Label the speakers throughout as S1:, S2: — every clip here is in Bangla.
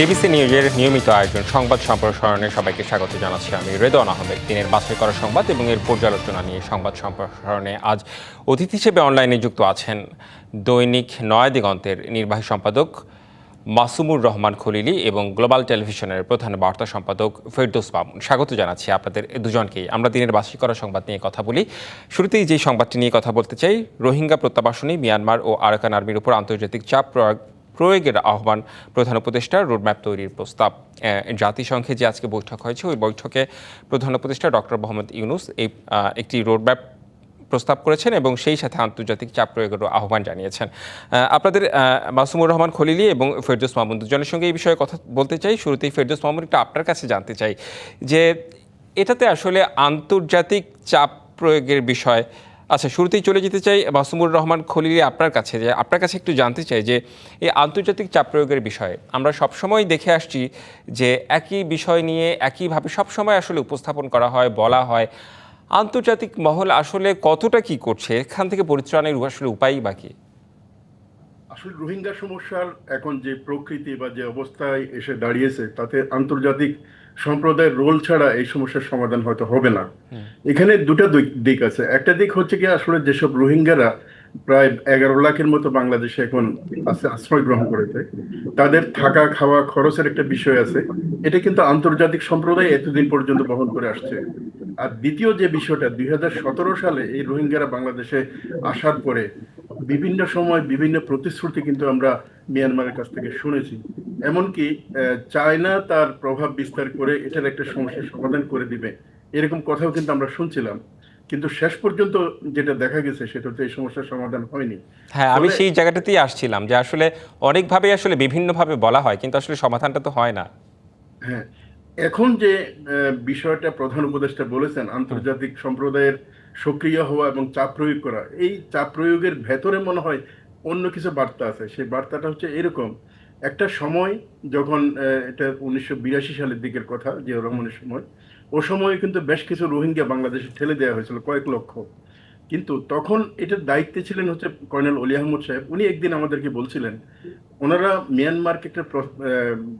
S1: ডিবিসি নিউজের নিয়মিত আয়োজন সংবাদ সম্প্রসারণে সবাইকে স্বাগত জানাচ্ছি আমি রেদওয়ান আহমেদ। দিনের বাছাই করা সংবাদ এবং এর পর্যালোচনা নিয়ে সংবাদ সম্প্রসারণে আজ অতিথি হিসেবে অনলাইনে যুক্ত আছেন দৈনিক নয়া দিগন্তের নির্বাহী সম্পাদক মাসুমুর রহমান খলিলি এবং গ্লোবাল টেলিভিশনের প্রধান বার্তা সম্পাদক ফেরদৌস মামুন। স্বাগত জানাচ্ছি আপনাদের দুজনকেই। আমরা দিনের বাছাই করা সংবাদ নিয়ে কথা বলি। শুরুতেই যেই সংবাদটি নিয়ে কথা বলতে চাই, রোহিঙ্গা প্রত্যাবাসনে মিয়ানমার ও আরাকান আর্মির উপর আন্তর্জাতিক চাপ প্রয়োগ প্রয়োগের আহ্বান প্রধান উপদেষ্টা রোডম্যাপ তৈরির প্রস্তাব। জাতিসংঘে যে আজকে বৈঠক হয়েছে, ওই বৈঠকে প্রধান উপদেষ্টা ডক্টর মোহাম্মদ ইউনুস এই একটি রোডম্যাপ প্রস্তাব করেছেন এবং সেই সাথে আন্তর্জাতিক চাপ প্রয়োগেরও আহ্বান জানিয়েছেন। আপনাদের মাসুমুর রহমান খলিলি এবং ফেরদৌস মামুন দুজনের সঙ্গে এই বিষয়ে কথা বলতে চাই। শুরুতেই ফেরদৌস মামুন একটু আপনার কাছে জানতে চাই যে এটাতে আসলে আন্তর্জাতিক চাপ প্রয়োগের বিষয় আচ্ছা শুরুতেই চলে যেতে চাই মাসুমুর রহমান খলিলি আপনার কাছে যে, আপনার কাছে একটু জানতে চাই যে, এই আন্তর্জাতিক চাপ প্রয়োগের বিষয়ে আমরা সবসময় দেখে আসছি যে, একই বিষয় নিয়ে একইভাবে সবসময় আসলে উপস্থাপন করা হয়, বলা হয়। আন্তর্জাতিক মহল আসলে কতটা কি করছে? এখান থেকে পরিত্রাণের আসলে উপায়ই বাকি
S2: আসলে রোহিঙ্গা সমস্যার এখন যে প্রকৃতি বা যে অবস্থায় এসে দাঁড়িয়েছে, তাতে আন্তর্জাতিক সম্প্রদায়ের রোল ছাড়া এই সমস্যার সমাধান হয়তো হবে না। এখানে দুটো দিক- আছে। একটা দিক হচ্ছে কি আসলে যেসব রোহিঙ্গারা প্রায় এগারো লাখের মতো বাংলাদেশে এখন আশ্রয় গ্রহণ করেছে তাদের থাকা খাওয়া খরচের একটা বিষয় আছে। এটা কিন্তু আন্তর্জাতিক সম্প্রদায় এতদিন পর্যন্ত বহন করে আসছে। আর দ্বিতীয় যে বিষয়টা দুই হাজার সতেরো সালে এই রোহিঙ্গারা বাংলাদেশে আসার পরে বিভিন্ন সময় বিভিন্ন প্রতিশ্রুতি কিন্তু আমরা মিয়ানমারের কাছ থেকে শুনেছি। এমনকি চায়না তার প্রভাব বিস্তার করে এটার একটা সমস্যার সমাধান করে দিবে। এরকম কথাও কিন্তু আমরা শুনছিলাম। কিন্তু শেষ পর্যন্ত যেটা দেখা গেছে সেটা হচ্ছে এই সমস্যার সমাধান হয়নি।
S1: হ্যাঁ আমি সেই জায়গাটাতেই আসছিলাম যে আসলে অনেকভাবে আসলে বিভিন্নভাবে বলা হয় কিন্তু আসলে সমাধানটা তো হয় না।
S2: হ্যাঁ এখন যে বিষয়টা প্রধান উপদেষ্টা বলেছেন আন্তর্জাতিক সম্প্রদায়ের সক্রিয় হওয়া এবং চাপ প্রয়োগ করা এই চাপ প্রয়োগের ভেতরে মনে হয় অন্য কিছু বার্তা আছে। সেই বার্তাটা হচ্ছে এরকম। একটা সময় যখন এটা উনিশশো বিরাশি সালের দিকের কথা জিয়া রহমানের সময় ও সময় কিন্তু বেশ কিছু রোহিঙ্গা বাংলাদেশে ঠেলে দেওয়া হয়েছিল কয়েক লক্ষ। কিন্তু তখন এটার দায়িত্বে ছিলেন হচ্ছে কর্নেল অলি আহমদ সাহেব। উনি একদিন আমাদেরকে বলছিলেন ওনারা মিয়ানমারকে একটা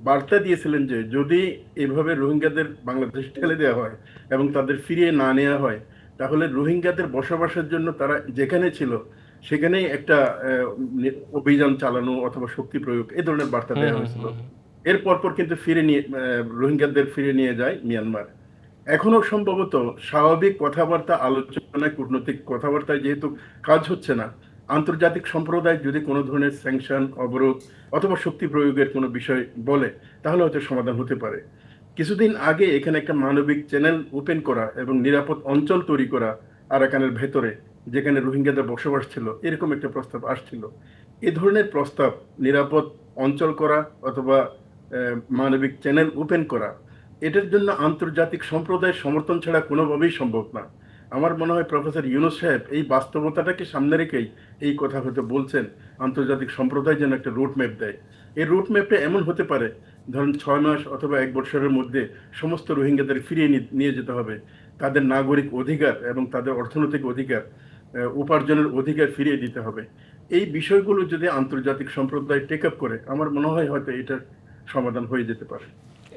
S2: বার্তা দিয়েছিলেন যে যদি এভাবে রোহিঙ্গাদের বাংলাদেশে ঠেলে দেওয়া হয় এবং তাদের ফিরিয়ে না নেওয়া হয় তাহলে রোহিঙ্গাদের বসবাসের জন্য তারা যেখানে ছিল সেখানেই একটা অভিযান চালানো অথবা শক্তি প্রয়োগ এই ধরনের বার্তা দেওয়া হয়েছিল। এর পরপর কিন্তু ফিরে নিয়ে রোহিঙ্গাদের ফিরে নিয়ে যায় মিয়ানমার। এখনও সম্ভবত স্বাভাবিক কথাবার্তা আলোচনায় কূটনৈতিক কথাবার্তায় যেহেতু কাজ হচ্ছে না আন্তর্জাতিক সম্প্রদায় যদি কোনো ধরনের স্যাংশন অবরোধ অথবা শক্তি প্রয়োগের কোনো বিষয় বলে তাহলে হয়তো সমাধান হতে পারে। কিছুদিন আগে এখানে একটা মানবিক চ্যানেল ওপেন করা এবং নিরাপদ অঞ্চল তৈরি করা আরাকানের ভেতরে যেখানে রোহিঙ্গাদের বসবাস ছিল, এরকম একটা প্রস্তাব আসছিল। এ ধরনের প্রস্তাব নিরাপদ অঞ্চল করা অথবা মানবিক চ্যানেল ওপেন করা এটার জন্য আন্তর্জাতিক সম্প্রদায়ের সমর্থন ছাড়া কোনোভাবেই সম্ভব না। আমার মনে হয় প্রফেসর ইউনুস সাহেব এই বাস্তবতাটাকে সামনে রেখেই এই কথা হয়তো বলছেন, আন্তর্জাতিক সম্প্রদায় যেন একটা রুট ম্যাপ দেয়। এই রুট ম্যাপটা এমন হতে পারে, ধরুন ছয় মাস অথবা এক বছরের মধ্যে সমস্ত রোহিঙ্গাদের ফিরিয়ে নিয়ে যেতে হবে। তাদের নাগরিক অধিকার এবং তাদের অর্থনৈতিক অধিকার উপার্জনের অধিকার ফিরিয়ে দিতে হবে। এই বিষয়গুলো যদি আন্তর্জাতিক সম্প্রদায় টেক আপ করে, আমার মনে হয় হয়তো এটার সমাধান হয়ে যেতে পারে।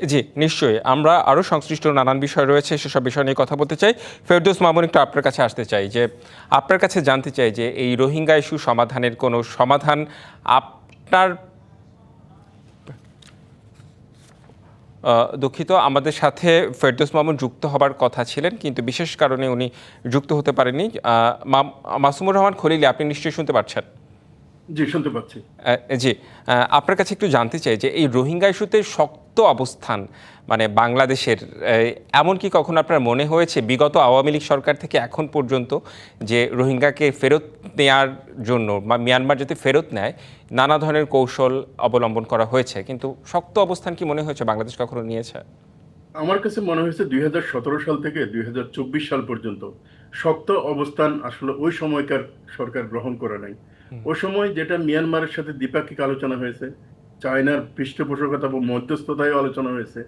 S1: জি, নিশ্চয়ই। আমরা আরও সংশ্লিষ্ট নানান বিষয় রয়েছে, সেসব বিষয় নিয়ে কথা বলতে চাই। ফেরদৌস মামুন, একটু আপনার কাছে আসতে চাই যে, আপনার কাছে জানতে চাই যে, এই রোহিঙ্গা ইস্যু সমাধানের কোনো সমাধান আপনার দুঃখিত। আমাদের সাথে ফেরদোস মামুন যুক্ত হবার কথা ছিলেন, কিন্তু বিশেষ কারণে উনি যুক্ত হতে পারেননি। মাসুমুর রহমান খলিলি, আপনি নিশ্চয়ই শুনতে পাচ্ছেন।
S2: জি, শুনতে পাচ্ছি।
S1: জি আপনার কাছে একটু জানতে চাই যে এই রোহিঙ্গা ইস্যুতে শক্ত অবস্থান মানে বাংলাদেশের এমন কি কখনো আপনার মনে হয়েছে বিগত আওয়ামী লীগ সরকার থেকে এখন পর্যন্ত যে রোহিঙ্গাকে ফেরত নেয়ার জন্য বা মিয়ানমার যদি ফেরত নেয়, নানা ধরনের কৌশল অবলম্বন করা হয়েছে, কিন্তু শক্ত অবস্থান কি মনে হয়েছে বাংলাদেশ কখনো নিয়েছে?
S2: আমার কাছে মনে হয়েছে দুই সাল থেকে দুই সাল পর্যন্ত শক্ত অবস্থান আসলে ওই সময়কার সরকার গ্রহণ করে নাই। ওই সময় যেটা মিয়ানমারের সাথে দ্বিপাক্ষিক আলোচনা হয়েছে চায়নার পৃষ্ঠপোষকতা বা মধ্যস্থতায় আলোচনা হয়েছে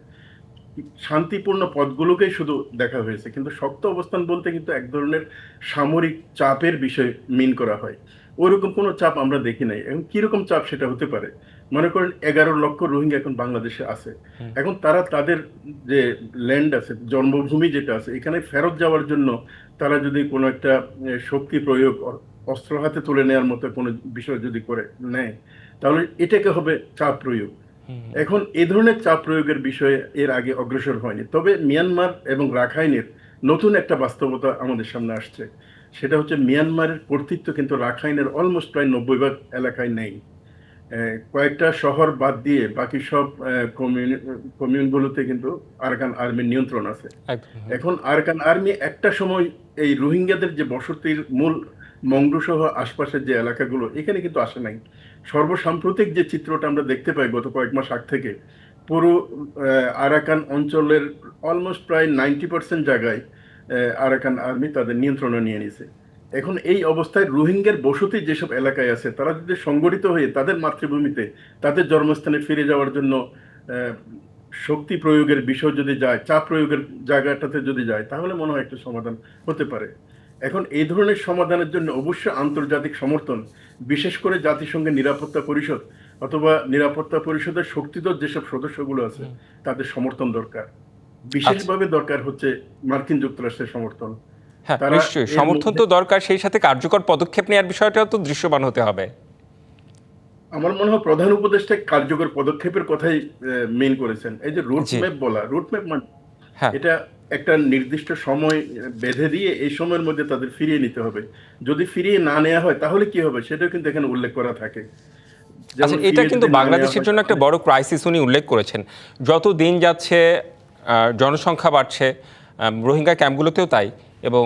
S2: শান্তিপূর্ণ পথগুলোকেই শুধু দেখা হয়েছে। কিন্তু শক্ত অবস্থান বলতে কিন্তু এক ধরনের সামরিক চাপের বিষয় মিন করা হয়। ওইরকম কোনো চাপ আমরা দেখি নাই। এবং কীরকম চাপ সেটা হতে পারে? মনে করেন এগারো লক্ষ রোহিঙ্গা এখন বাংলাদেশে আছে। এখন তারা তাদের যে ল্যান্ড আছে জন্মভূমি যেটা আছে এখানে ফেরত যাওয়ার জন্য তারা যদি কোনো একটা এ, শক্তি প্রয়োগ অস্ত্র হাতে তুলে নেওয়ার মতো কোনো বিষয় যদি করে নেয় তাহলে এটাকে হবে চাপ প্রয়োগ। এখন এই ধরনের চাপ প্রয়োগের বিষয়ে এর আগে অগ্রসর হয়নি। তবে মিয়ানমার এবং রাখাইনের নতুন একটা বাস্তবতা আমাদের সামনে আসছে। সেটা হচ্ছে মিয়ানমারের কর্তৃত্ব কিন্তু রাখাইনের অলমোস্ট প্রায় নব্বই ভাগ এলাকায় নেই। কয়েকটা শহর বাদ দিয়ে বাকি সব কমিউনগুলোতে কিন্তু আরকান আর্মির নিয়ন্ত্রণ আছে। এখন আরকান আর্মি একটা সময় এই রোহিঙ্গাদের যে বসতির মূল মংডু সহ আশপাশের যে এলাকাগুলো এখানে কিন্তু আসে নাই। সর্বসাম্প্রতিক যে চিত্রটা আমরা দেখতে পাই গত কয়েক মাস আগ থেকে পুরো আরাকান অঞ্চলের অলমোস্ট প্রায় নাইনটি পার্সেন্ট জায়গায় আরাকান আর্মি তাদের নিয়ন্ত্রণে নিয়ে নিছে। এখন এই অবস্থায় রোহিঙ্গার বসতি যেসব এলাকায় আছে তারা যদি সংগঠিত হয়ে তাদের মাতৃভূমিতে তাদের জন্মস্থানে ফিরে যাওয়ার জন্য শক্তি প্রয়োগের বিষয় যদি যায় চাপ প্রয়োগের জায়গাটাতে যদি যায় তাহলে মনে হয় একটা সমাধান হতে পারে। এখন এই ধরনের সমাধানের জন্য অবশ্যই আন্তর্জাতিক সমর্থন বিশেষ করে জাতিসংঘের নিরাপত্তা পরিষদ অথবা নিরাপত্তা পরিষদের শক্তিধর যেসব সদস্যগুলো আছে তাদের সমর্থন দরকার। বিশেষভাবে দরকার হচ্ছে মার্কিন যুক্তরাষ্ট্রের সমর্থন।
S1: হ্যাঁ নিশ্চয়ই। সমর্থন তো দরকার সেই সাথে কার্যকর পদক্ষেপ নেওয়ার বিষয়টাও তো দৃশ্যমান হতে হবে।
S2: আমার মনে হয় প্রধান উপদেষ্টা কার্যকর পদক্ষেপের কথাই মেন করেছেন। এই যে রুট ম্যাপ বলা রুট ম্যাপ মানে
S1: হ্যাঁ।
S2: এটা একটা নির্দিষ্ট সময় বেঁধে দিয়ে এই সময়ের মধ্যে তাদের ফিরিয়ে নিতে হবে। যদি ফিরিয়ে না নেওয়া হয় তাহলে কি হবে? সেটাও কিন্তু এখানে উল্লেখ করা থাকে।
S1: আচ্ছা এটা কিন্তু বাংলাদেশের জন্য একটা বড় ক্রাইসিস উনি উল্লেখ করেছেন। যত দিন যাচ্ছে জনসংখ্যা বাড়ছে রোহিঙ্গা ক্যাম্পগুলোতেও তাই। এবং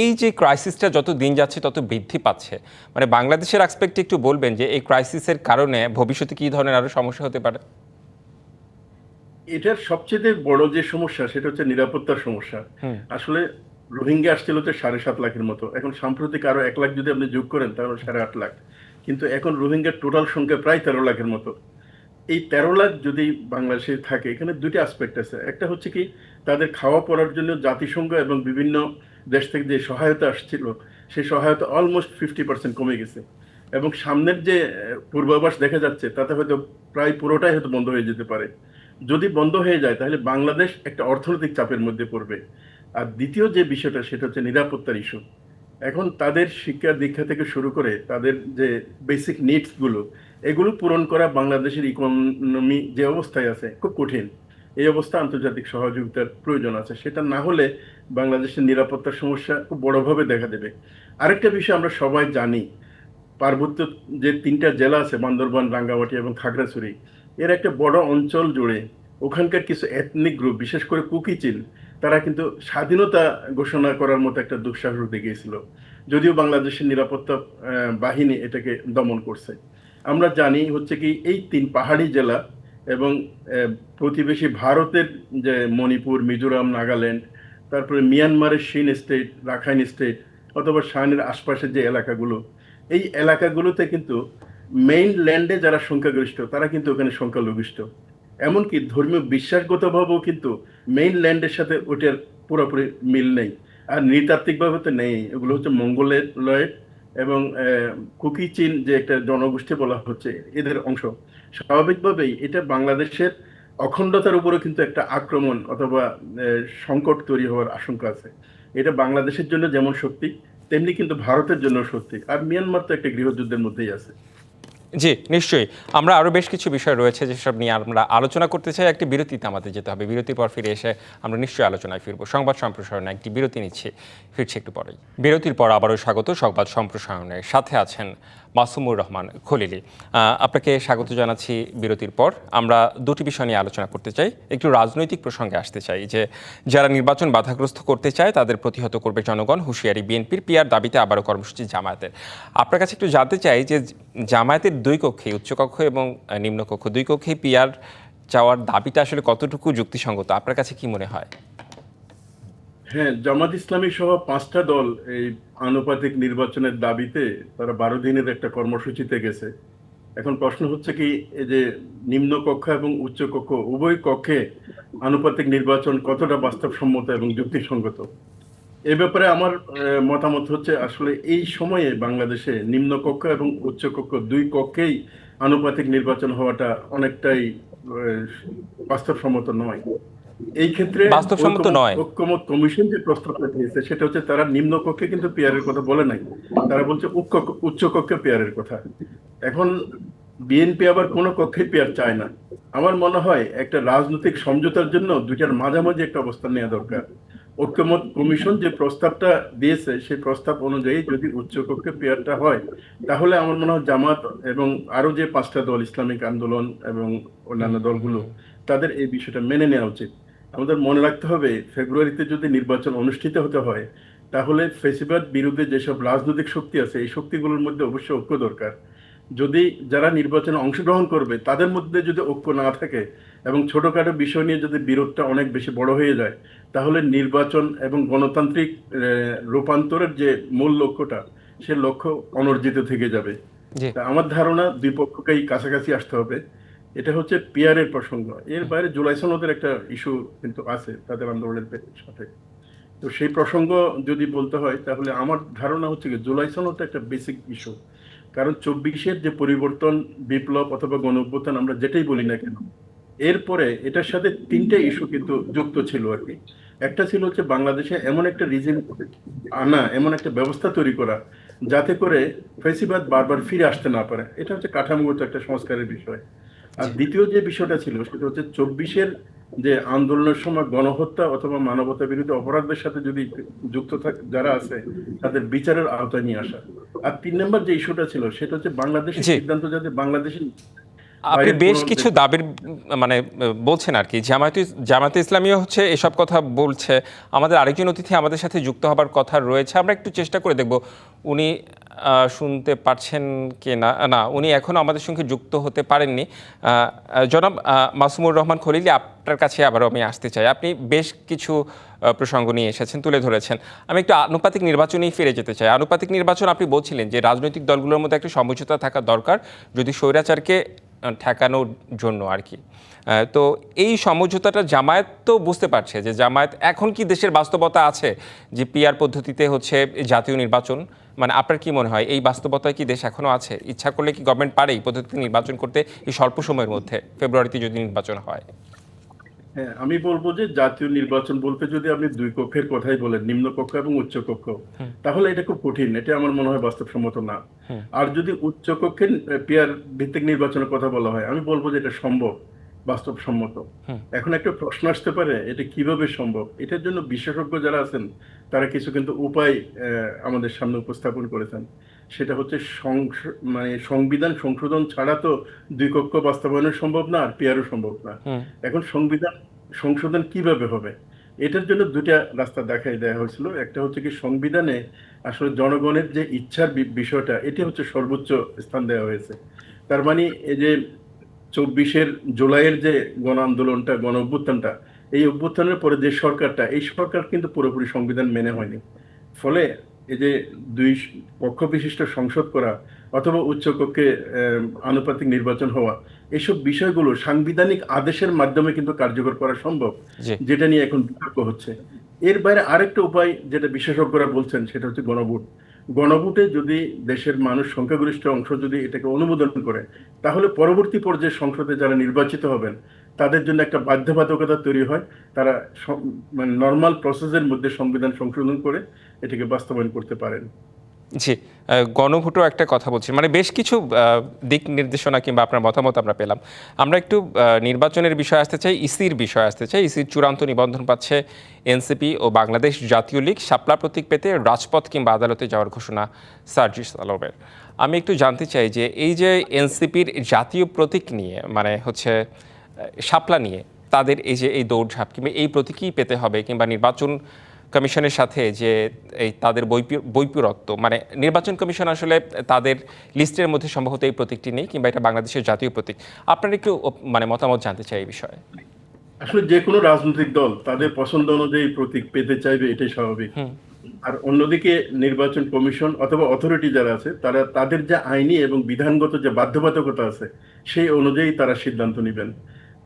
S1: এই যে ক্রাইসিসটা যত দিন যাচ্ছে তত বৃদ্ধি পাচ্ছে। মানে বাংলাদেশের অ্যাসপেক্টে একটু বলবেন যে এই ক্রাইসিসের কারণে ভবিষ্যতে কী ধরনের আরও সমস্যা হতে পারে?
S2: এটার সবচেয়ে বড় যে সমস্যা সেটা হচ্ছে নিরাপত্তার সমস্যা। আসলে রোহিঙ্গা আসছিল তো সাড়ে সাত লাখের মতো। এখন সাম্প্রতিক আরও এক লাখ যদি আপনি যোগ করেন তাহলে সাড়ে আট লাখ। কিন্তু এখন রোহিঙ্গার টোটাল সংখ্যা প্রায় তেরো লাখের মতো। এই তেরো লাখ যদি বাংলাদেশে থাকে এখানে দুটি আসপেক্ট আছে। একটা হচ্ছে কি তাদের খাওয়া পড়ার জন্য জাতিসংঘ এবং বিভিন্ন দেশ থেকে যে সহায়তা আসছিল, সেই সহায়তা অলমোস্ট ফিফটি পার্সেন্ট কমে গেছে। এবং সামনের যে পূর্বাভাস দেখা যাচ্ছে, তাতে হয়তো প্রায় পুরোটাই হয়তো বন্ধ হয়ে যেতে পারে। যদি বন্ধ হয়ে যায়, তাহলে বাংলাদেশ একটা অর্থনৈতিক চাপের মধ্যে পড়বে। আর দ্বিতীয় যে বিষয়টা, সেটা হচ্ছে নিরাপত্তার ইস্যু এখন তাদের শিক্ষা দীক্ষা থেকে শুরু করে তাদের যে বেসিক নিডসগুলো এগুলো পূরণ করা বাংলাদেশের ইকোনমি যে অবস্থায় আছে, খুব কঠিন। এই অবস্থা আন্তর্জাতিক সহযোগিতার প্রয়োজন আছে। সেটা না হলে বাংলাদেশের নিরাপত্তার সমস্যা খুব বড়ভাবে দেখা দেবে। আরেকটা বিষয় আমরা সবাই জানি, পার্বত্য যে তিনটা জেলা আছে, বান্দরবান, রাঙ্গামাটি এবং খাগড়াছড়ি, এর একটা বড় অঞ্চল জুড়ে ওখানকার কিছু এথনিক গ্রুপ বিশেষ করে কুকিচিল তারা কিন্তু স্বাধীনতা ঘোষণা করার মতো একটা দুঃসাহস দেখিয়েছিল। যদিও বাংলাদেশের নিরাপত্তা বাহিনী এটাকে দমন করছে। আমরা জানি হচ্ছে কি, এই তিন পাহাড়ি জেলা এবং প্রতিবেশী ভারতের যে মণিপুর মিজোরাম নাগাল্যান্ড তারপরে মিয়ানমারের শিন স্টেট রাখাইন স্টেট অথবা শানের আশপাশের যে এলাকাগুলো এই এলাকাগুলোতে কিন্তু মেইন ল্যান্ডে যারা সংখ্যাগরিষ্ঠ তারা কিন্তু ওখানে সংখ্যালঘিষ্ঠ। এমনকি ধর্মীয় বিশ্বাসগতভাবেও কিন্তু মেইন ল্যান্ডের সাথে ওটার পুরোপুরি মিল নেই। আর নৃতাত্ত্বিকভাবে তো নেই। এগুলো হচ্ছে মঙ্গোলয়েড এবং আহ, কুকি চীন যে একটা জনগোষ্ঠী বলা হচ্ছে এদের অংশ। স্বাভাবিকভাবেই এটা বাংলাদেশের অখণ্ডতার উপরে কিন্তু একটা আক্রমণ অথবা সংকট তৈরি হওয়ার আশঙ্কা আছে। এটা বাংলাদেশের জন্য যেমন সত্যি, তেমনি কিন্তু ভারতের জন্য সত্যি। আর মিয়ানমার তো একটা গৃহযুদ্ধের মধ্যেই আছে।
S1: জি, নিশ্চয়ই। আমরা আরও বেশ কিছু বিষয় রয়েছে যেসব নিয়ে আমরা আলোচনা করতে চাই। একটি বিরতিতে আমাদের যেতে হবে। বিরতির পর ফিরে এসে আমরা নিশ্চয়ই আলোচনায় ফিরবো। সংবাদ সম্প্রসারণে একটি বিরতি নিচ্ছে। ফিরছে একটু পরেই। বিরতির পর আবারও স্বাগত। সংবাদ সম্প্রসারণের সাথে আছেন মাসুমুর রহমান খলিলি। আপনাকে স্বাগত জানাচ্ছি বিরতির পর। আমরা দুটি বিষয় নিয়ে আলোচনা করতে চাই। একটু রাজনৈতিক প্রসঙ্গে আসতে চাই যে, যারা নির্বাচন বাধাগ্রস্ত করতে চায়, তাদের প্রতিহত করবে জনগণ, হুঁশিয়ারি বিএনপির পিয়ার দাবিতে আবারও কর্মসূচি জামায়াতের। আপনার কাছে একটু জানতে চাই যে, জামায়াতের দুই কক্ষে, উচ্চকক্ষ এবং নিম্নকক্ষ দুই কক্ষে পিয়ার চাওয়ার দাবিটা আসলে কতটুকু যুক্তিসঙ্গত? আপনার কাছে কি মনে হয়?
S2: হ্যাঁ জামাত ইসলামী সহ পাঁচটা দল এই আনুপাতিক নির্বাচনের দাবিতে তারা বারো দিনের একটা কর্মসূচিতে গেছে। এখন প্রশ্ন হচ্ছে কি, এই যে নিম্ন কক্ষ এবং উচ্চ কক্ষ, উভয় কক্ষে আনুপাতিক নির্বাচন কতটা বাস্তবসম্মত এবং যুক্তিসঙ্গত? এ ব্যাপারে আমার মতামত হচ্ছে আসলে এই সময়ে বাংলাদেশে নিম্ন কক্ষ এবং উচ্চকক্ষ দুই কক্ষেই আনুপাতিক নির্বাচন হওয়াটা অনেকটাই বাস্তবসম্মত নয়। এই ক্ষেত্রে
S1: বাস্তবসম্মত নয়।
S2: ঐক্যমত কমিশন যে প্রস্তাবটা দিয়েছে সেটা হচ্ছে তারা নিম্নকক্ষে কিন্তু পেয়ারের কথা বলে নাই। তারা বলছে উচ্চ- উচ্চকক্ষে পেয়ারের কথা। এখন বিএনপি আবার কোনো কক্ষে পেয়ার চায় না। আমার মনে হয় একটা রাজনৈতিক সমঝোতার জন্য দুইটার মাঝামাঝি একটা অবস্থান নেওয়া দরকার। ঐক্যমত কমিশন যে প্রস্তাবটা দিয়েছে সেই প্রস্তাব অনুযায়ী যদি উচ্চকক্ষে পেয়ারটা হয় তাহলে আমার মনে হয় জামাত এবং আরও যে পাঁচটা দল ইসলামিক আন্দোলন এবং অন্যান্য দলগুলো তাদের এই বিষয়টা মেনে নেওয়া উচিত। আমাদের মনে রাখতে হবে ফেব্রুয়ারিতে যদি নির্বাচন অনুষ্ঠিত হতে হয় তাহলে ফেসিবাদ বিরুদ্ধে যেসব রাজনৈতিক শক্তি আছে এই শক্তিগুলোর মধ্যে অবশ্যই ঐক্য দরকার। যদি যারা নির্বাচনে অংশগ্রহণ করবে তাদের মধ্যে যদি ঐক্য না থাকে এবং ছোটখাটো বিষয় নিয়ে যদি বিরোধটা অনেক বেশি বড় হয়ে যায় তাহলে নির্বাচন এবং গণতান্ত্রিক রূপান্তরের যে মূল লক্ষ্যটা সে লক্ষ্য অনর্জিত থেকে যাবে। আমার ধারণা দুই পক্ষকেই কাছাকাছি আসতে হবে। এটা হচ্ছে পিয়ারের প্রসঙ্গ। এর বাইরে জুলাই সনদের একটা ইস্যু কিন্তু আছে তাদের আন্দোলনের সাথে। তো সেই প্রসঙ্গ যদি বলতে হয় তাহলে আমার ধারণা হচ্ছে কি জুলাই সনদ একটা বেসিক ইস্যু কারণ চব্বিশের যে পরিবর্তন বিপ্লব অথবা গণ আমরা যেটাই বলি না কেন এরপরে এটার সাথে তিনটে ইস্যু কিন্তু যুক্ত ছিল আর কি। একটা ছিল হচ্ছে বাংলাদেশে এমন একটা রিজিম আনা এমন একটা ব্যবস্থা তৈরি করা যাতে করে ফেসিবাদ বারবার ফিরে আসতে না পারে। এটা হচ্ছে কাঠামোগত একটা সংস্কারের বিষয়। আর দ্বিতীয় যে বিষয়টা ছিল সেটা হচ্ছে চব্বিশের যে আন্দোলনের সময় গণহত্যা অথবা মানবতা বিরোধী অপরাধের সাথে যদি যুক্ত যারা আছে তাদের বিচারের আওতায় নিয়ে আসা। আর তিন নম্বর যে ইস্যুটা ছিল সেটা হচ্ছে বাংলাদেশের সিদ্ধান্ত যাতে বাংলাদেশের
S1: আপনি বেশ কিছু দাবির মানে বলছেন আর কি। জামায়াত জামায়াতে ইসলামীও হচ্ছে এসব কথা বলছে। আমাদের আরেকজন অতিথি আমাদের সাথে যুক্ত হবার কথা রয়েছে। আমরা একটু চেষ্টা করে দেখব উনি শুনতে পারছেন কি না না উনি এখনও আমাদের সঙ্গে যুক্ত হতে পারেননি। জনাব মাসুমুর রহমান খলিলি, আপনার কাছে আবারও আমি আসতে চাই। আপনি বেশ কিছু প্রসঙ্গ নিয়ে এসেছেন, তুলে ধরেছেন। আমি একটু আনুপাতিক নির্বাচনেই ফিরে যেতে চাই। আনুপাতিক নির্বাচন আপনি বলছিলেন যে, রাজনৈতিক দলগুলোর মধ্যে একটা সমঝোতা থাকা দরকার, যদি স্বৈরাচারকে ঠেকানোর জন্য আর কি। তো এই সমঝোতাটা জামায়াত তো বুঝতে পারছে যে, জামায়াত এখন কি দেশের বাস্তবতা আছে যে, পিআর পদ্ধতিতে হচ্ছে জাতীয় নির্বাচন? মানে আপনার কি মনে হয় এই বাস্তবতায় কি দেশ এখনও আছে? ইচ্ছা করলে কি গভর্নমেন্ট পারে এই পদ্ধতিতে নির্বাচন করতে এই স্বল্প সময়ের মধ্যে ফেব্রুয়ারিতে যদি নির্বাচন হয়?
S2: হ্যাঁ আমি বলব যে জাতীয় নির্বাচন বলতে যদি আপনি দুই কক্ষের কথাই বলেন নিম্নকক্ষ এবং উচ্চকক্ষ তাহলে এটা খুব কঠিন এটা আমার মনে হয় বাস্তবসম্মত না। আর যদি উচ্চকক্ষের পেয়ার ভিত্তিক নির্বাচনের কথা বলা হয় আমি বলব যে এটা সম্ভব। বাস্তবসম্মত। এখন একটা প্রশ্ন আসতে পারে এটা কীভাবে সম্ভব? এটার জন্য বিশেষজ্ঞ যারা আছেন তারা কিছু কিন্তু উপায় আমাদের সামনে উপস্থাপন করেছেন। সেটা হচ্ছে মানে সংবিধান সংশোধন ছাড়া তো দুই কক্ষ বাস্তবায়ন সম্ভব না আর পেয়ারও সম্ভব না। এখন সংবিধান সংশোধন কীভাবে হবে? এটার জন্য দুটা রাস্তা দেখাই দেওয়া হয়েছিল। একটা হচ্ছে কি সংবিধানে আসলে জনগণের যে ইচ্ছার বিষয়টা এটি হচ্ছে সর্বোচ্চ স্থান দেওয়া হয়েছে। তার মানে এই যে চব্বিশের জুলাইয়ের যে গণ আন্দোলনটা গণ অভ্যুত্থানটা এই অভ্যুত্থানের পরে যে সরকারটা এই সরকার কিন্তু পুরোপুরি সংবিধান মেনে হয়নি। ফলে এই যে দুই পক্ষ বিশিষ্ট সংসদ করা অথবা উচ্চকক্ষে আনুপাতিক নির্বাচন হওয়া এসব বিষয়গুলো সাংবিধানিক আদেশের মাধ্যমে কিন্তু কার্যকর করা সম্ভব যেটা নিয়ে এখন বিতর্ক হচ্ছে। এর বাইরে আরেকটা উপায় যেটা বিশেষজ্ঞরা বলছেন সেটা হচ্ছে গণভোট। গণভোটে যদি দেশের মানুষ সংখ্যাগরিষ্ঠ অংশ যদি এটাকে অনুমোদন করে, তাহলে পরবর্তী পর্যায়ে সংসদে যারা নির্বাচিত হবেন, তাদের জন্য একটা বাধ্যবাধকতা তৈরি হয়। তারা মানে নর্মাল প্রসেসের মধ্যে সংবিধান সংশোধন করে এটাকে বাস্তবায়ন করতে পারেন।
S1: জি গণভোটও একটা কথা বলছি। মানে বেশ কিছু দিক নির্দেশনা কিংবা আপনার মতামত আমরা পেলাম। আমরা একটু নির্বাচনের বিষয় আসতে চাই, ইসির বিষয় আসতে চাই। ইসির চূড়ান্ত নিবন্ধন পাচ্ছে এনসিপি ও বাংলাদেশ জাতীয় লীগ। শাপলা প্রতীক পেতে রাজপথ কিংবা আদালতে যাওয়ার ঘোষণা সার্জিস আলমের। আমি একটু জানতে চাই যে, এই যে এনসিপির জাতীয় প্রতীক নিয়ে মানে হচ্ছে শাপলা নিয়ে, তাদের এই যে এই দৌড়ঝাঁপ কিংবা এই প্রতীকই পেতে হবে কিংবা নির্বাচন কমিশনের সাথে যে এই তাদের বৈপি- বৈপরত্ব মানে নির্বাচন কমিশন আসলে তাদের লিস্টের মধ্যে সম্ভবত এই প্রতীকটি নেই কিংবা এটা বাংলাদেশের জাতীয় প্রতীক। আপনার একটু মানে মতামত জানতে চাই এই বিষয়ে।
S2: আসলে যে কোনো রাজনৈতিক দল তাদের পছন্দ অনুযায়ী প্রতীক পেতে চাইবে এটাই স্বাভাবিক। আর অন্যদিকে নির্বাচন কমিশন অথবা অথরিটি যারা আছে তারা তাদের যে আইনি এবং বিধানগত যে বাধ্যবাধকতা আছে সেই অনুযায়ী তারা সিদ্ধান্ত নেবেন।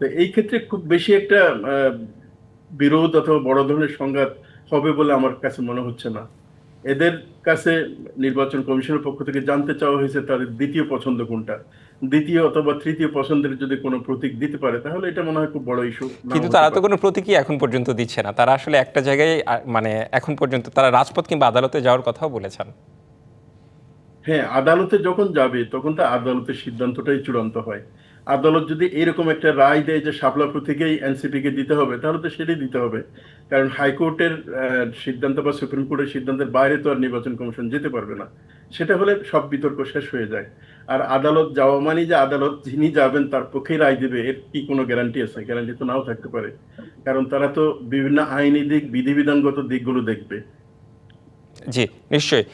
S2: তো এই ক্ষেত্রে খুব বেশি একটা বিরোধ অথবা বড় ধরনের সংঘাত হবে বলে আমার কাছে মনে হচ্ছে না। এদের কাছে নির্বাচন কমিশনের পক্ষ থেকে জানতে চাওয়া হয়েছে তাদের দ্বিতীয় পছন্দ কোনটা। দ্বিতীয় অথবা তৃতীয় পছন্দের যদি কোনো প্রতীক দিতে পারে তাহলে এটা মনে হয় খুব বড় ইস্যু
S1: কিন্তু তারা তো কোনো প্রতীকই এখন পর্যন্ত দিচ্ছে না। তারা আসলে একটা জায়গায় মানে এখন পর্যন্ত তারা রাজপথ কিংবা আদালতে যাওয়ার কথাও বলেছেন।
S2: হ্যাঁ আদালতে যখন যাবে তখন তো আদালতের সিদ্ধান্তটাই চূড়ান্ত হয়। আদালত যদি এরকম একটা রায় দেয় যে শাপলা প্রতীকেই এনসিপি কে দিতে হবে, তাহলে তো সেটাই দিতে হবে। কারণ হাইকোর্টের সিদ্ধান্ত বা সুপ্রিম কোর্টের সিদ্ধান্তের বাইরে তো আর নির্বাচন কমিশন যেতে পারবে না। সেটা হলে সব বিতর্ক শেষ হয়ে যায়। আর আদালত যাওয়া মানে যে আদালত যিনি যাবেন তার পক্ষেই রায় দেবে, এর কি কোনো গ্যারান্টি আছে? গ্যারান্টি তো নাও থাকতে পারে। কারণ তারা তো বিভিন্ন আইনি দিক, বিধিবিধানগত দিকগুলো দেখবে।
S1: জি, নিশ্চয়ই।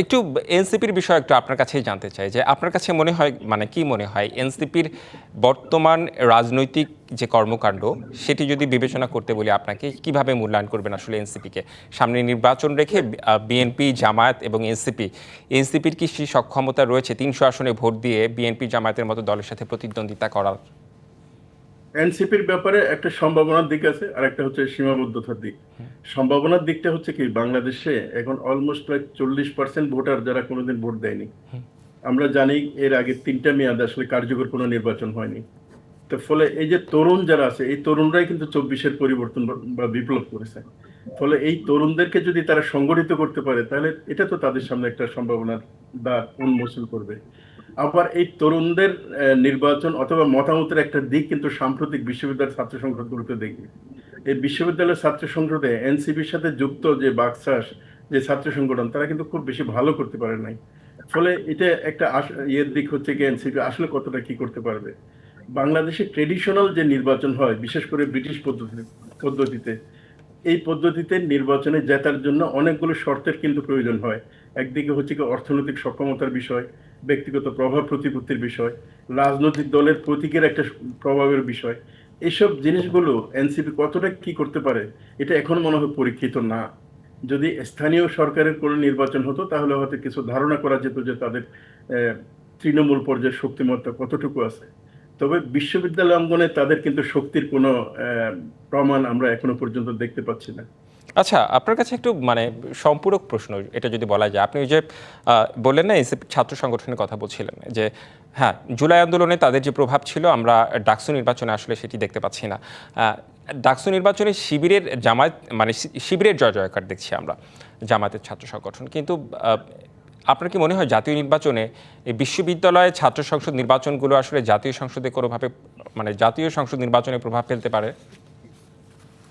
S1: একটু এনসিপির বিষয়ে একটু আপনার কাছেই জানতে চাই যে আপনার কাছে মনে হয় মানে কি মনে হয়, এনসিপির বর্তমান রাজনৈতিক যে কর্মকাণ্ড, সেটি যদি বিবেচনা করতে বলি আপনাকে, কীভাবে মূল্যায়ন করবেন আসলে এনসিপিকে? সামনে নির্বাচন রেখে বিএনপি, জামায়াত এবং এনসিপি, এনসিপির কি সেই সক্ষমতা রয়েছে? তিনশো আসনে ভোট দিয়ে বিএনপি, জামায়াতের মতো দলের সাথে প্রতিদ্বন্দ্বিতা করার
S2: এনসিপির ব্যাপারে একটা সম্ভাবনার দিক আছে আর একটা হচ্ছে সীমাবদ্ধতার দিক। সম্ভাবনার দিকটা হচ্ছে কি, বাংলাদেশে এখন অলমোস্ট প্রায় চল্লিশ পার্সেন্ট ভোটার যারা কোনোদিন ভোট দেয়নি। আমরা জানি এর আগে তিনটা মেয়াদে আসলে কার্যকর কোনো নির্বাচন হয়নি। তো ফলে এই যে তরুণ যারা আছে, এই তরুণরাই কিন্তু চব্বিশের পরিবর্তন বা- বিপ্লব করেছে। ফলে এই তরুণদেরকে যদি তারা সংগঠিত করতে পারে, তাহলে এটা তো তাদের সামনে একটা সম্ভাবনার দ্বার উন্মোচন করবে। আবার এই তরুণদের নির্বাচন অথবা মতামতের একটা দিক কিন্তু সাম্প্রতিক বিশ্ববিদ্যালয়ের ছাত্র সংসদগুলোতে দেখবে এই বিশ্ববিদ্যালয়ের ছাত্র সংসদে এনসিপির সাথে যুক্ত যে বাকসাস, যে ছাত্র সংগঠন, তারা কিন্তু খুব বেশি ভালো করতে পারে নাই। ফলে এটা একটা ইয়ের দিক হচ্ছে কি এনসিপি আসলে কতটা কি করতে পারবে। বাংলাদেশে ট্রেডিশনাল যে নির্বাচন হয়, বিশেষ করে ব্রিটিশ পদ্ধতি, পদ্ধতিতে এই পদ্ধতিতে নির্বাচনে জেতার জন্য অনেকগুলো শর্তের কিন্তু প্রয়োজন হয়। একদিকে হচ্ছে কি অর্থনৈতিক সক্ষমতার বিষয়, ব্যক্তিগত প্রভাব প্রতিপত্তির বিষয়, রাজনৈতিক দলের প্রতীকের একটা প্রভাবের বিষয়। এইসব জিনিসগুলো এনসিপি কতটা কি করতে পারে, এটা এখন মনে হয় পরীক্ষিত না। যদি স্থানীয় সরকারের কোনো নির্বাচন হতো, তাহলে হয়তো কিছু ধারণা করা যেত যে তাদের তৃণমূল পর্যায়ের শক্তিমত্তা কতটুকু আছে। তবে বিশ্ববিদ্যালয় অঙ্গনে তাদের কিন্তু শক্তির কোনো প্রমাণ আমরা এখনও পর্যন্ত দেখতে পাচ্ছি না।
S1: আচ্ছা আপনার কাছে একটু মানে সম্পূরক প্রশ্ন, এটা যদি বলা যায়। আপনি যে বললেন না এনসিপি ছাত্র সংগঠনের কথা বলছিলেন যে হ্যাঁ জুলাই আন্দোলনে তাদের যে প্রভাব ছিল, আমরা ডাকসু নির্বাচনে আসলে সেটি দেখতে পাচ্ছি না। ডাকসু নির্বাচনে শিবিরের জামায়াত মানে শিবিরের জয় জয়কার দেখছি আমরা, জামায়াতের ছাত্র সংগঠন। কিন্তু আপনার কি মনে হয় জাতীয় নির্বাচনে এই বিশ্ববিদ্যালয়ে ছাত্র সংসদ নির্বাচনগুলো আসলে জাতীয় সংসদে কোনোভাবে মানে জাতীয় সংসদ নির্বাচনে প্রভাব ফেলতে পারে?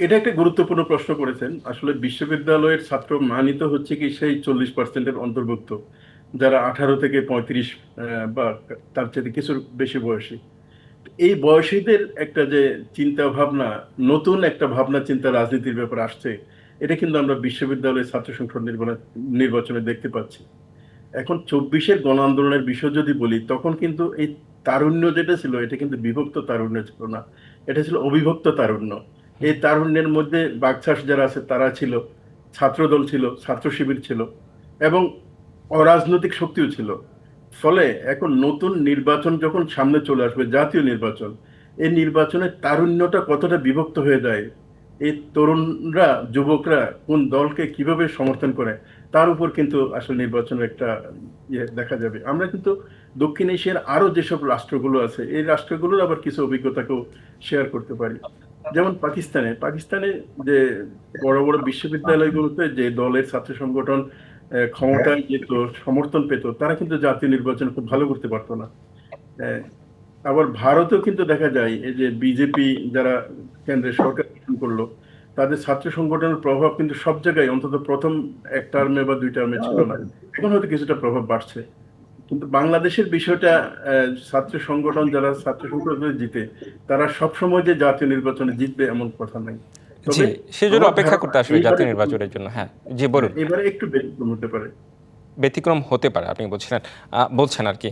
S2: এটা একটা গুরুত্বপূর্ণ প্রশ্ন করেছেন। আসলে বিশ্ববিদ্যালয়ের ছাত্র মানিত হচ্ছে কি সেই চল্লিশ পার্সেন্টের অন্তর্ভুক্ত, যারা আঠারো থেকে পঁয়ত্রিশ বা তার চেয়ে কিছু বেশি বয়সী। এই বয়সীদের একটা যে চিন্তা ভাবনা নতুন একটা ভাবনা চিন্তা রাজনীতির ব্যাপারে আসছে, এটা কিন্তু আমরা বিশ্ববিদ্যালয়ের ছাত্র সংসদ নির্বাচনে দেখতে পাচ্ছি। এখন চব্বিশের গণ আন্দোলনের বিষয় যদি বলি, তখন কিন্তু এই তারুণ্য যেটা ছিল, এটা কিন্তু বিভক্ত তারুণ্য ছিল না। এটা ছিল অবিভক্ত তারুণ্য। এই তারুণ্যের মধ্যে বাকচাষ যারা আছে, তারা ছিল, ছাত্রদল ছিল, ছাত্র শিবির ছিল এবং অরাজনৈতিক শক্তিও ছিল। ফলে এখন নতুন নির্বাচন যখন সামনে চলে আসবে, জাতীয় নির্বাচন, এই নির্বাচনের তারুণ্যটা কতটা বিভক্ত হয়ে যায়, এই তরুণরা, যুবকরা কোন দলকে কীভাবে সমর্থন করে তার উপর কিন্তু আসলে নির্বাচনের একটা ইয়ে দেখা যাবে। আমরা কিন্তু দক্ষিণ এশিয়ার আরও যেসব রাষ্ট্রগুলো আছে এই রাষ্ট্রগুলোর আবার কিছু অভিজ্ঞতাকেও শেয়ার করতে পারি। যেমন পাকিস্তানে পাকিস্তানে যে বড় বড় বিশ্ববিদ্যালয়গুলোতে যে দলের ছাত্র সংগঠন ক্ষমতায় যেত সমর্থন পেত তারা কিন্তু জাতীয় নির্বাচন খুব ভালো করতে পারতো না। আবার ভারতেও কিন্তু দেখা যায় এই যে বিজেপি যারা কেন্দ্রের সরকার গঠন করল তাদের ছাত্র সংগঠনের প্রভাব কিন্তু সব জায়গায় অন্তত প্রথম এক টার্মে বা দুই টার্মে ছিল না। এখন হয়তো কিছুটা প্রভাব বাড়ছে। কিন্তু বাংলাদেশের বিষয়টা ছাত্র সংগঠন যারা ছাত্র সংগঠনে জিতে তারা সবসময় যে জাতীয় নির্বাচনে জিতবে এমন কথা নাই।
S1: সেজন্য অপেক্ষা করতে আসলে জাতীয় নির্বাচনের জন্য। হ্যাঁ জি বলুন।
S2: এবারে একটু ব্যতিক্রম হতে পারে।
S1: ব্যতিক্রম হতে পারে আপনি বলছিলেন বলছেন আর কি।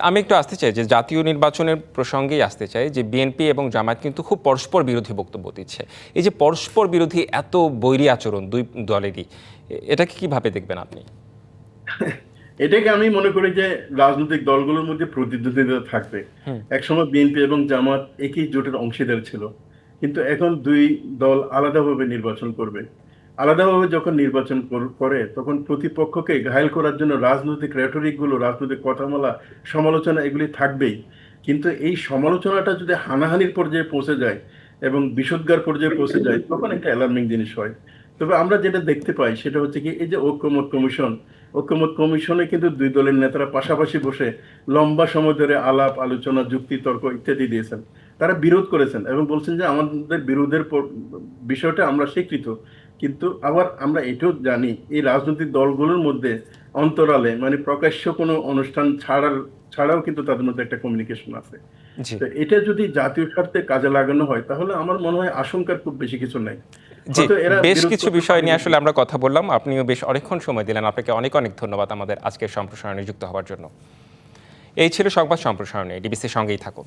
S1: আমি একটু আসতে চাই যে জাতীয় নির্বাচনের প্রসঙ্গেই আসতে চাই যে বিএনপি এবং জামায়াত কিন্তু খুব পরস্পর বিরোধী বক্তব্য দিচ্ছে। এই যে পরস্পর বিরোধী এত বৈরী আচরণ দুই দলেরই এটাকে কীভাবে দেখবেন আপনি?
S2: এটাকে আমি মনে করি যে রাজনৈতিক দলগুলোর মধ্যে প্রতিদ্বন্দ্বিতা থাকবে। একসময় বিএনপি এবং জামাত একই জোটের অংশীদার ছিল। কিন্তু এখন দুই দল আলাদাভাবে নির্বাচন করবে। আলাদাভাবে যখন নির্বাচন করে তখন প্রতিপক্ষকে ঘায়ল করার জন্য রাজনৈতিক রেটরিকগুলো রাজনৈতিক কথামালা, সমালোচনা এগুলি থাকবেই। কিন্তু এই সমালোচনাটা যদি হানাহানির পর্যায়ে পৌঁছে যায় এবং বিষোদ্গার পর্যায়ে পৌঁছে যায়, তখন একটা অ্যালার্মিং জিনিস হয়। তবে আমরা যেটা দেখতে পাই, সেটা হচ্ছে কি, এই যে ঐক্যমত কমিশন, ঐক্যমত কমিশনে কিন্তু দুই দলের নেতারা পাশাপাশি বসে লম্বা সময় ধরে আলাপ, আলোচনা, যুক্তি, তর্ক ইত্যাদি দিয়েছেন। তারা বিরোধ করেছেন এবং বলছেন যে আমাদের বিরোধের বিষয়টা আমরা স্বীকৃত। কিন্তু আবার আমরা এটাও জানি এই রাজনৈতিক দলগুলোর মধ্যে অন্তরালে মানে প্রকাশ্য কোনো অনুষ্ঠান ছাড়ার ছাড়াও কিন্তু তাদের মধ্যে একটা কমিউনিকেশন আছে। তো এটা যদি জাতীয় স্বার্থে কাজে লাগানো হয় তাহলে আমার মনে হয় আশঙ্কার খুব বেশি কিছু নাই।
S1: জি বেশ কিছু বিষয় নিয়ে আসলে আমরা কথা বললাম। আপনিও বেশ অনেকক্ষণ সময় দিলেন। আপনাকে অনেক অনেক ধন্যবাদ আমাদের আজকের সম্প্রসারণে যুক্ত হওয়ার জন্য। এই ছিল সংবাদ সম্প্রসারণে। ডিবিসির সঙ্গেই থাকুন।